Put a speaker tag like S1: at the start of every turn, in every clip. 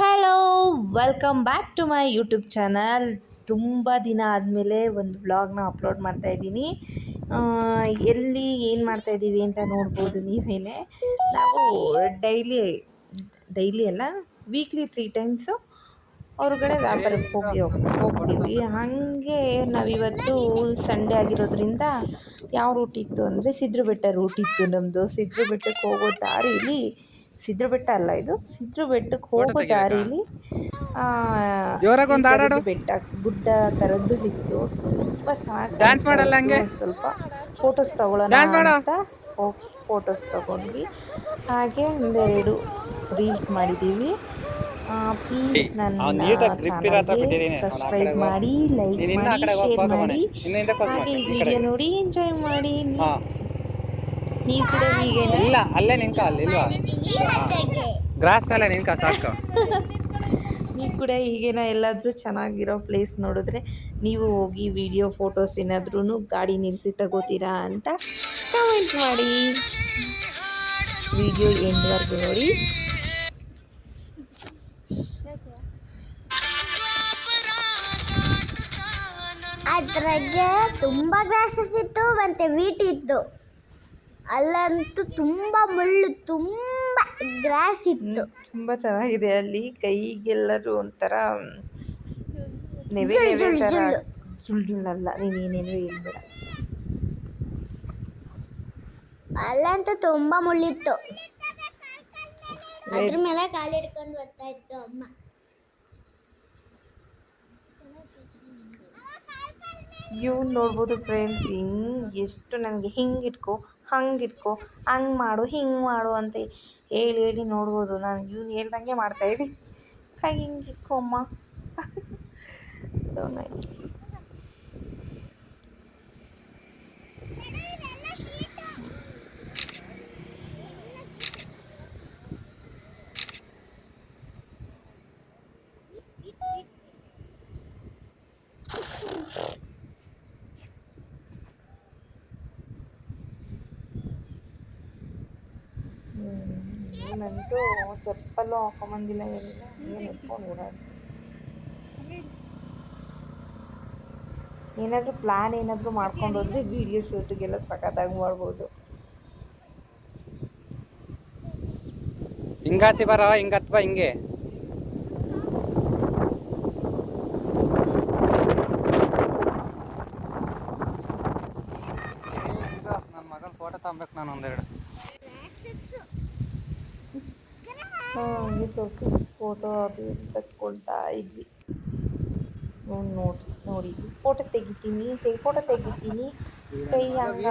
S1: Hello welcome back to my YouTube channel ತುಂಬ ದಿನ ಆದಮೇಲೆ ಒಂದು ವ್ಲಾಗ್ನ ಅಪ್ಲೋಡ್ ಮಾಡ್ತಾ ಇದ್ದೀನಿ. ಎಲ್ಲಿ ಏನು ಮಾಡ್ತಾ ಇದ್ದೀವಿ ಅಂತ ನೋಡ್ಬೋದು ನೀವೇ ನಾವು ಡೈಲಿ ಡೈಲಿ ಅಲ್ಲ ವೀಕ್ಲಿ ತ್ರೀ ಟೈಮ್ಸು ಹೊರಗಡೆ ವ್ಯಾಪಾರಕ್ಕೆ ಹೋಗಿ ಹೋಗ್ತೀವಿ. ಹಾಗೆ ನಾವಿವತ್ತು ಸಂಡೇ ಆಗಿರೋದ್ರಿಂದ ಯಾವ ರೂಟ್ ಇತ್ತು ಅಂದರೆ ಸಿದ್ರ ಬೆಟ್ಟ ರೂಟ್ ಇತ್ತು ನಮ್ಮದು ಸಿದ್ರ ಬೆಟ್ಟಕ್ಕೆ ಹೋಗೋ ದಾರಿಲಿ ಸಿದ್ರ ಬೆಟ್ಟ ಅಲ್ಲ ಇದು. ಸಿದ್ರು ಬೆಟ್ಟಕ್ಕೆ ಹೋಗೋ ದಾರಿಲಿ. ಬೆಟ್ಟ ಗುಡ್ಡ ಥರದ್ದು ಇತ್ತು. ತುಂಬ ಚೆನ್ನಾಗಿ
S2: Dance ಮಾಡಲ್ಲ ಹಂಗೆ?
S1: ಸ್ವಲ್ಪ ಫೋಟೋಸ್ ತಗೊಳ್ಳೋಣ ಅಂತ. ಹೋಗಿ ಫೋಟೋಸ್ ತಗೊಂಡ್ವಿ. ಹಾಗೆ ಒಂದೆರಡು ರೀಲ್ಸ್ ಮಾಡಿದ್ದೀವಿ ಪ್ಲೀಸ್ ನನ್ನ ಚಾನಲ್ಗೆ. ಸಬ್ಸ್ಕ್ರೈಬ್ ಮಾಡಿ ಲೈಕ್ ಮಾಡಿ ಶೇರ್ ಮಾಡಿ.
S2: ಹೋಗು
S1: ಈ. ವಿಡಿಯೋ ನೋಡಿ ಎಂಜಾಯ್ ಮಾಡಿ. ನೀವ್- ಕೂಡ
S2: ಇಲ್ಲ ಅಲ್ಲೇ ನಿಂಕ ಅಲ್ಲಿ ಇಲ್ವಾ? ಗ್ರಾಸ್ ಮೇಲೆ ನಿಂಕ ಸಾಕು.
S1: ನೀವು ಕೂಡ ಹೀಗೇನ? ಎಲ್ಲಾದರೂ ಚೆನ್ನಾಗಿರೋ ಪ್ಲೇಸ್ ನೋಡಿದ್ರೆ ನೀವು ಹೋಗಿ ವಿಡಿಯೋ ಫೋಟೋಸ್ ಏನಾದ್ರೂ ಗಾಡಿ ನಿಲ್ಲಿಸಿ ತಗೋತೀರಾ ಅಂತ ಕಮೆಂಟ್ ಮಾಡಿ. ವಿಡಿಯೋ ಎಂಡ್ವರೆಗೂ ನೋಡಿ.
S3: ಅದ್ರಾಗೆ ತುಂಬ ಗ್ರಾಸಸ್ ಇತ್ತು ಮತ್ತೆ ವೀಟ್ ಇತ್ತು. ಅಲ್ಲಂತೂ ತುಂಬ ಮುಳ್ಳು ತುಂಬ ಗ್ರಾಸ್ ಇತ್ತು.
S1: ತುಂಬ ಚೆನ್ನಾಗಿದೆ ಅಲ್ಲಿ ಕೈಗೆಲ್ಲರೂ ಒಂಥರ ನೆವೆ
S3: ಜುಳ್
S1: ನೆವೆ
S3: ಜುಳ್
S1: ಥರ
S3: ಜುಳ್ಳು.
S1: ಜುಳ್ ಜುಳ್ಳಲ್ಲ ನೀನೇನೇನು ಹೇಳ್ಬೇಡ.
S3: ಅಲ್ಲಂತೂ ತುಂಬ ಮುಳ್ಳಿತ್ತು. ಅದ್ರ ಮೇಲೆ ಕಾಲಿಡ್ಕೊಂಡು ಬರ್ತಾ ಇತ್ತು ಅಮ್ಮ.
S1: ಇವ್ನು ನೋಡ್ಬೋದು ಫ್ರೆಂಡ್ಸ್ ಹಿಂಗೆ ಎಷ್ಟು ನನಗೆ ಹಿಂಗೆ ಇಟ್ಕೋ, ಹಂಗೆ ಇಟ್ಕೋ, ಹಂಗೆ ಮಾಡು, ಹಿಂಗೆ ಮಾಡು ಅಂತ ಹೇಳಿ ಹೇಳಿ ನೋಡ್ಬೋದು. ನಾನು ಇವ್ನು ಹೇಳ್ದಂಗೆ ಮಾಡ್ತಾಯಿದ್ದೀನಿ ಕೈ ಹಿಂಗೆ ಅಮ್ಮ. ಸೊ ನೈಸ್ ನಂತೂ ಚಪ್ಪಲ್ಲೂ ಹಾಕೊಂಬಂದಿಲ್ಲ ಏನಿಲ್ಲ ಹಂಗೆ ನಿಂತ್ಕೊಂಡು ಓಡಾಡಿ ಏನಾದರೂ ಪ್ಲ್ಯಾನ್ ಏನಾದರೂ ಮಾಡ್ಕೊಂಡು ಹೋದ್ರೆ ವಿಡಿಯೋ ಶೂಟಿಗೆಲ್ಲ ಸಖತ್ತಾಗಿ ಮಾಡ್ಬೋದು.
S2: ಹಿಂಗಾತಿ ಬರ ಹಿಂಗತ್ವ ಹತ್ವಾ ಹಿಂಗೆ. ನನ್ನ ಮಗನ ಫೋಟೋ ತಗೊಬೇಕು ನಾನು ಒಂದೆರಡು.
S1: ಹಾಗೆ ಸ್ವಲ್ಪ ಫೋಟೋ ಅದು ತೆಕ್ಕೊಳ್ತಾ ಇದ್ವಿ. ನೋಡಿ ನೋಡಿ ಫೋಟೋ ತೆಗಿತೀನಿ ಫೋಟೋ ತೆಗಿತೀನಿ. ಕೈ ಹಂಗೆ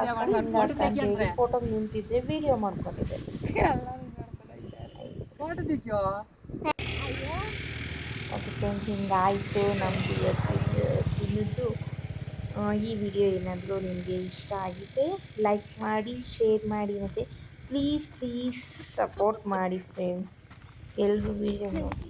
S1: ಫೋಟೋ ನಿಂತಿದ್ರೆ ವಿಡಿಯೋ ಮಾಡ್ಕೊಂಡಿದ್ದೆ. ಅದಕ್ಕೆ ಹಿಂಗಾಯಿತು ನಮ್ಮದು ಇವತ್ತಿನ ತಿನ್ನೋದು ಆ, ಈ ವಿಡಿಯೋ ಏನಾದರೂ ನಿಮಗೆ ಇಷ್ಟ ಆಗಿದೆ ಲೈಕ್ ಮಾಡಿ ಶೇರ್ ಮಾಡಿ ಮತ್ತು ಪ್ಲೀಸ್ ಪ್ಲೀಸ್ ಸಪೋರ್ಟ್ ಮಾಡಿ ಫ್ರೆಂಡ್ಸ್ ಎಲ್ಲರೂ ವಿಡಿಯೋ ನೋಡಿ.